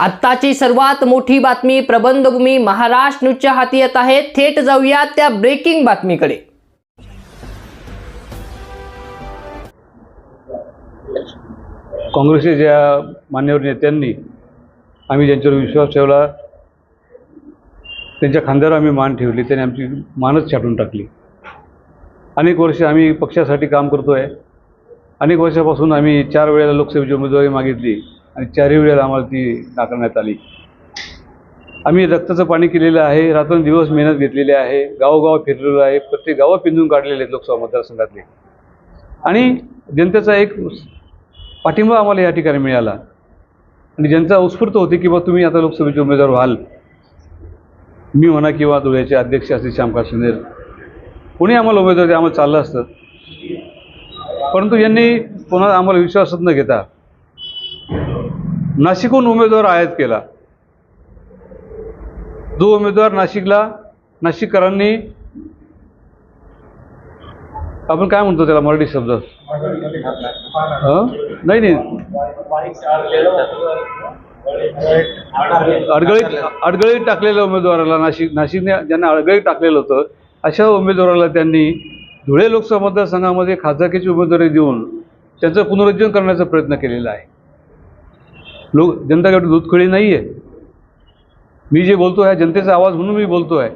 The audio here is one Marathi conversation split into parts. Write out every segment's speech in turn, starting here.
आत्ताची सर्वात मोठी बातमी प्रबंधभूमी महाराष्ट्र न्यूजच्या हाती येत आहे. थेट जाऊया त्या ब्रेकिंग बातमीकडे. काँग्रेसच्या ज्या मान्यवर नेत्यांनी आम्ही ज्यांच्यावर विश्वास ठेवला त्यांच्या खांद्यावर आम्ही मान ठेवली त्यांनी आमची मानच छाटून टाकली. अनेक वर्ष आम्ही पक्षासाठी काम करतो आहे अनेक वर्षापासून आम्ही चार वेळेला लोकसभेची उमेदवारी मागितली. आणि चारही वेळेला आम्हाला ती नाकारण्यात आली. आम्ही रक्ताचं पाणी केलेलं आहे रात्रंदिवस मेहनत घेतलेली आहे गावोगाव फिरलेलो आहे प्रत्येक गावं पिंजून काढलेले आहेत लोकसभा मतदारसंघातले. आणि जनतेचा एक पाठिंबा आम्हाला या ठिकाणी मिळाला. आणि जनता उत्स्फूर्त होती की बा तुम्ही आता लोकसभेचे उमेदवार व्हाल. मी म्हणा किंवा धुळ्याचे अध्यक्ष असतील श्यामकांत शिंदेर कोणी आम्हाला उमेदवार आम्हाला चाललं असतं. परंतु यांनी पुन्हा आम्हाला विश्वासात न घेता नाशिकहून उमेदवार आयात केला. जो उमेदवार नाशिकला नाशिककरांनी आपण काय म्हणतो त्याला मराठी शब्द? नाही नाही. अडगळीत अडगळीत टाकलेल्या उमेदवाराला नाशिक नाशिकने ज्यांना अडगळीत टाकलेलं होतं अशा उमेदवाराला त्यांनी धुळे लोकसभा मतदारसंघामध्ये खासदारकीची उमेदवारी देऊन त्यांचं पुनरुज्जीवन करण्याचा प्रयत्न केलेला आहे. लोक जनताकडे दूधखळी नाही आहे मी जे बोलतो आहे जनतेचा आवाज म्हणून मी बोलतो आहे।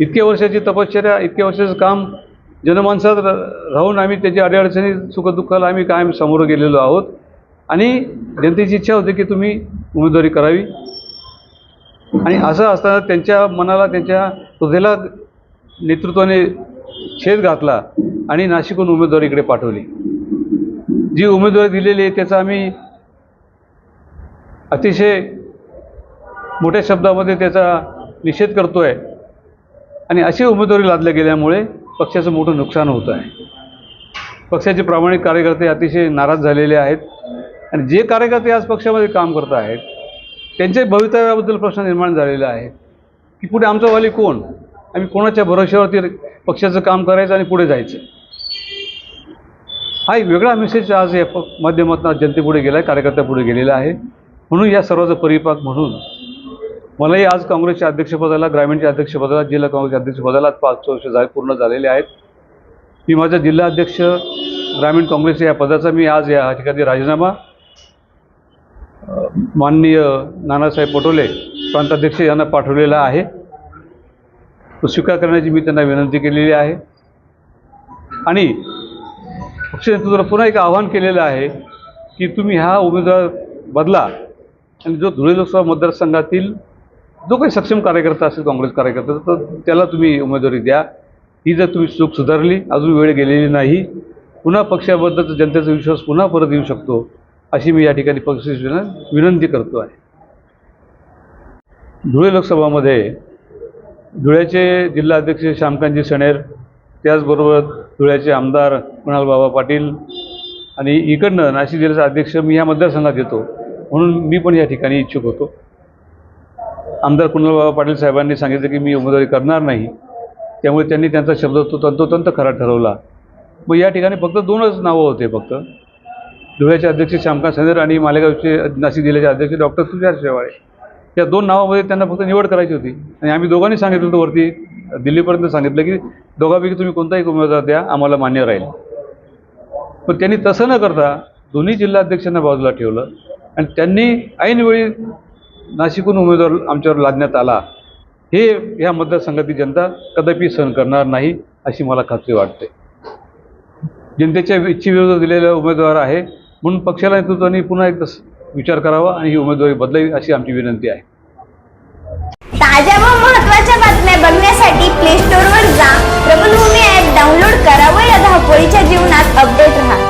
इतक्या वर्षाची तपश्चर्या इतक्या वर्षाचं काम जनमानसात राहून आम्ही त्याच्या अडीअडचणी सुखदुःखाला आम्ही कायम समोर गेलेलो आहोत आणि जनतेची इच्छा होती की तुम्ही उमेदवारी करावी. आणि असं असताना त्यांच्या मनाला त्यांच्या हृदयाला नेतृत्वाने छेद घातला आणि नाशिकहून उमेदवारी इकडे पाठवली. जी उमेदवारी दिलेली आहे त्याचा आम्ही अतिशय मोठ्या शब्दामध्ये त्याचा निषेध करतो आहे आणि अशी उमेदवारी लादल्या गेल्यामुळे पक्षाचं मोठं नुकसान होत आहे. पक्षाचे प्रामाणिक कार्यकर्ते अतिशय नाराज झालेले आहेत. आणि जे कार्यकर्ते आज पक्षामध्ये काम करत आहेत त्यांच्या भवितव्याबद्दल प्रश्न निर्माण झालेला आहे. की पुढे आमचं वाली कोण? आम्ही कोणाच्या भरोश्यावरती पक्षाचं काम करायचं आणि पुढे जायचं? हा एक वेगळा मेसेज आज या माध्यमातून जनतेपुढे गेला आहे कार्यकर्त्यापुढे गेलेला आहे. म्हणून या सर्वाचा परिपाक म्हणून मलाही आज काँग्रेसच्या अध्यक्षपदाला ग्रामीणच्या अध्यक्षपदाला जिल्हा काँग्रेसच्या अध्यक्षपदाला आज पाच वर्ष झाले पूर्ण झालेले आहेत. मी माझा जिल्हा अध्यक्ष ग्रामीण काँग्रेसच्या या पदाचा मी आज या ठिकाणी राजीनामा माननीय नानासाहेब पटोले प्रांताध्यक्ष यांना पाठवलेला आहे. तो स्वीकार करण्याची मी त्यांना विनंती केलेली आहे. आणि पक्ष नेतृत्वाला पुन्हा एक आव्हान केलेलं आहे की तुम्ही हा उमेदवार बदला. आणि जो धुळे लोकसभा मतदारसंघातील जो काही सक्षम कार्यकर्ता असेल काँग्रेस कार्यकर्ता तर त्याला तुम्ही उमेदवारी द्या. ही जर तुम्ही चूक सुधारली अजून वेळ गेलेली नाही पुन्हा पक्षाबद्दल जनतेचा विश्वास पुन्हा परत येऊ शकतो अशी मी या ठिकाणी पक्ष विनंती करतो आहे. धुळे लोकसभामध्ये धुळ्याचे जिल्हा अध्यक्ष श्यामकांतजी सणेर त्याचबरोबर धुळ्याचे आमदार कुणाल बाबा पाटील आणि इकडनं नाशिक जिल्ह्याचा अध्यक्ष मी या मतदारसंघात येतो. म्हणून मी पण या ठिकाणी इच्छुक होतो. आमदार कुणालबाबा पाटील साहेबांनी सांगितलं की मी उमेदवारी करणार नाही. त्यामुळे त्यांनी त्यांचा शब्द तो तंतोतंत खरा ठरवला. मग या ठिकाणी फक्त दोनच नावं होते फक्त. धुळ्याचे अध्यक्ष श्यामकांत सनेर आणि मालेगावचे नाशिक जिल्ह्याचे अध्यक्ष डॉक्टर तुषार शेवाळे. या दोन नावामध्ये त्यांना फक्त निवड करायची होती. आणि आम्ही दोघांनी सांगितलं होतं वरती दिल्लीपर्यंत सांगितलं की दोघांपैकी तुम्ही कोणताही उमेदवार द्या आम्हाला मान्य राहील. पण त्यांनी तसं न करता दोन्ही जिल्हाध्यक्षांना बाजूला ठेवलं. आणि त्यांनी ऐनवेळी नाशिकहून उमेदवार आमच्यावर लादण्यात आला. हे ह्या मतदारसंघातील जनता कदापि सहन करणार नाही अशी मला खात्री वाटते. जनतेच्या इच्छेविरुद्ध दिलेला उमेदवार आहे म्हणून पक्षाला नेतृत्वाने पुन्हा एकदा विचार करावा आणि ही उमेदवारी बदलावी अशी आमची विनंती आहे. ताज्या व महत्त्वाच्या बातम्या बघण्यासाठी प्ले स्टोअरवर जा. प्रबलभूमी ॲप डाऊनलोड करा व या धावपळीच्या जीवनात अपडेट राहा.